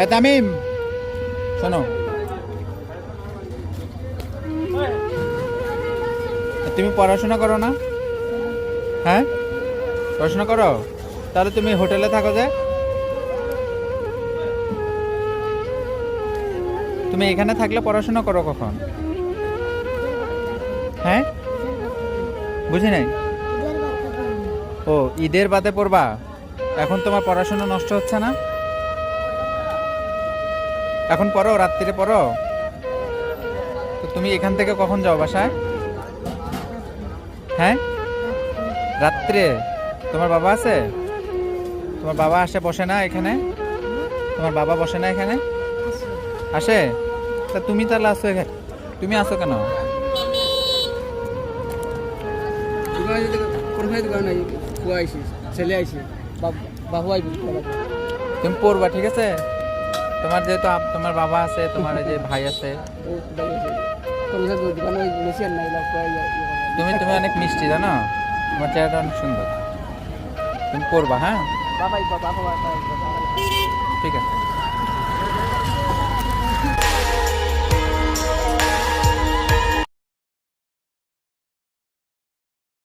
এ তামিম শোনো। তুমি পড়াশোনা করো না? হ্যাঁ? পড়াশোনা করো? তাহলে তুমি হোটেলে থাকো যে। তুমি এখানে থাকলে পড়াশোনা করো কখন? হ্যাঁ? বুঝি নাই? ও ঈদের বাদে পড়বা? এখন তোমার পড়াশোনা নষ্ট হচ্ছে না? এখন পড়ো রাত্রিরে পড়ো। তো তুমি এখান থেকে কখন যাও বাসায়? হ্যাঁ? রাত্রে? তোমার বাবা আছে? তোমার বাবা আসে বসে না এখানে? তোমার বাবা বসে না এখানে? আসে? তা তুমি তাহলে আসো এখানে। তুমি আসো কেন? ছেলে আইসি বাবু আইবি তুমি পড়বা ঠিক আছে? তোমার যেহেতু তোমার বাবা আছে তোমার যে ভাই আছে তুমি তুমি অনেক মিষ্টি জানো? তোমার চেহারাটা অনেক সুন্দর। তুমি করবা হ্যাঁ? ঠিক আছে।